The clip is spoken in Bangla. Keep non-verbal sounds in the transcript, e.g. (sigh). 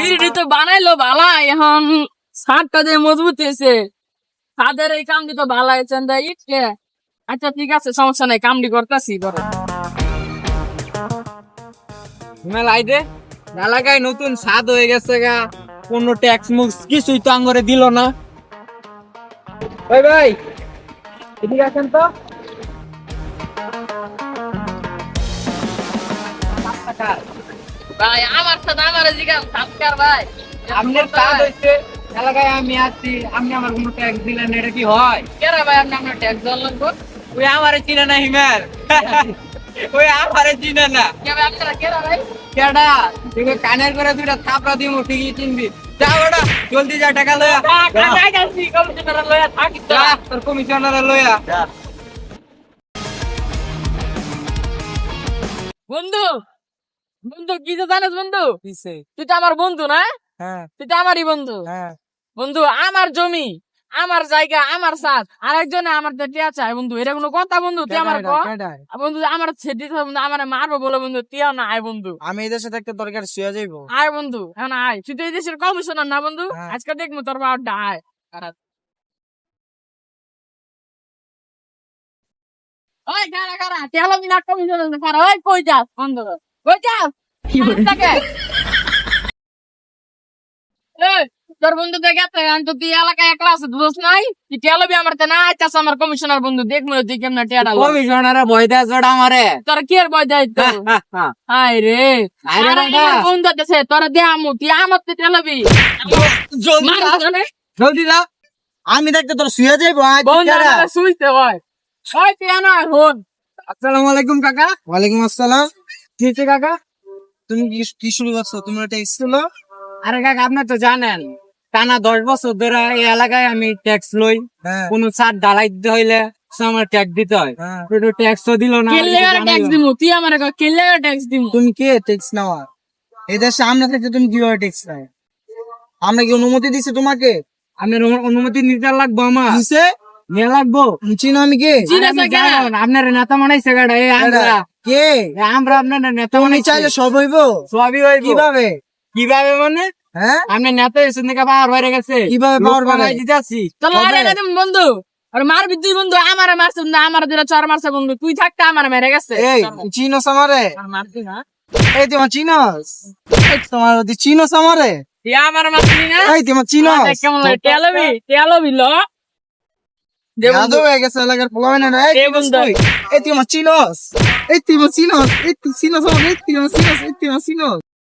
ফিরিটি তো বানাইলো ভালা এখন সারটা দিয়ে মজবুত হয়েছে। তাদের এই কামটি তো ভালো হয়েছে দা ইটকে। আচ্ছা ঠিক আছে, সমস্যা নাই, কামটি করতেছি পরে হিমেল আইদে এলাকায় নতুন স্বাদ হয়ে গেছে গা। কোনো ট্যাক্স মুক্স কিছুই তো আঙ্গরে দিল না। ওই ভাই, এদিকে আছেন তো। ভাই আমার সাথে আমার জিগান ভাই। আপনার কাজ হইছে এলাকায় আমি আছি আপনি আমার কোনো ট্যাক্স দিলেন না, এটা কি হয়? কেরা ভাই আপনি আপনার ট্যাক্স দেওয়ার লাগবো ওই আমারে চিনে না হিমেল। (laughs) ওই আমারে চিনে না। কে ভাই আপনারা কেরা ভাই? কেডা? তুই কানের করে দুইটা থাপড়া দিমু ঠিকই চিনবি। যা ওটা জলদি যা টাকা লয়া যা। কাটাই যাচ্ছি কমিশনার লয়া থাকি তোর কমিশনার লয়া বন্ধু বন্ধু কি যে জানিস বন্ধু? তুই তো আমার বন্ধু না? হ্যাঁ। তুই তো আমারই বন্ধু। হ্যাঁ। বন্ধু আমার জমি আমার জায়গা আমার সাথ আরেকজনে আমার টিয়া চায় বন্ধু এটা কোনো কথা বন্ধু? তুই আমার বন্ধু আমার ছেড়ে বন্ধু আমার মারবো বলে বন্ধু তুই না আয় বন্ধু। আমি এই দেশে থাকতে দরকার শুয়ে যাইবো। আয় বন্ধু এখন আয়। তুই তো এই দেশের কমিশনার না বন্ধু? হ্যাঁ। আজকে দেখব তোর বাবাটা আয়। ওই খারা খারা তেল বিনা কমিশনার খারা ওই কই যাস বন্ধু। তোর বন্ধু দেখে আমি তো তুই এলাকায় একলা আছে দোষ নাই? তুই তেল বি আমার না আইতাছ আমার কমিশনার বন্ধু দেখ মনে তুই কেমন টেডা কমিশনারে ভয় দেয় জোড়া আমারে। তোর কি আর রে। বন্ধু দেশে তোর দে আমু তুই আমার তে তেলবি জলদি যা। আমি দেখতে তোর শুয়ে যাইবো আজ বন্ধু শুইতে হয়। ওই তুই না হন। আসসালামু আলাইকুম কাকা। ওয়ালাইকুম আসসালাম। কি হয়েছে কাকা? তুমি কি কি শুরু করছ? তোমার ট্যাক্স ছিল আরে কাকা আপনি তো জানেন টানা দশ বছর ধরে এই এলাকায় আমি ট্যাক্স লই। কোন ছাদ ঢালাই দিতে হইলে সে আমার ট্যাক্স দিতে হয়। তো দিল না কেলে ট্যাক্স দিমু? তুই আমার কেলে ট্যাক্স দিমু? তুমি কে ট্যাক্স নেওয়া এই দেশে আমরা থেকে তুমি কীভাবে ট্যাক্স নেয় আমরা কি অনুমতি দিছি তোমাকে? আমি অনুমতি নিতে লাগবো আমার। দিছে নিয়ে লাগবো। চিনো আমি কে? চিনে আপনার নেতা মানাইছে গাড়া এই আমরা। কে? আমরা আপনার নেতা তুমি মানাইছে। চাইলে সব হইব। সবই হইব। কীভাবে? কীভাবে মানে? হ্যাঁ? আপনি নেতা এসে থেকে পাওয়ার বাইরে গেছে। কীভাবে বানাই? দিতে আসি তো লড়াই বন্ধু। আর মারবি তুই বন্ধু আমার মারছে না আমার দিলা চর মারছে বন্ধু। তুই থাকতে আমার মেরে গেছে। এই চিনোস আমারে? আর মারবি না। এই তোমার চিনোস? তোমার চিনোস আমারে? আমার মারবি না। এই তোমার চিনোস? কেমন লাগে। তেলবি তেলবি ল। দে বন্ধু যাদব হয়ে গেছে এলাকার পোলাবে না রে এ বন্ধু। এই তুই আমার চিনোস এই তুই আমার চিনোস এই তুই চিনোস আমার এই তুই আমার চিনোস এই তুই আমার চিনোস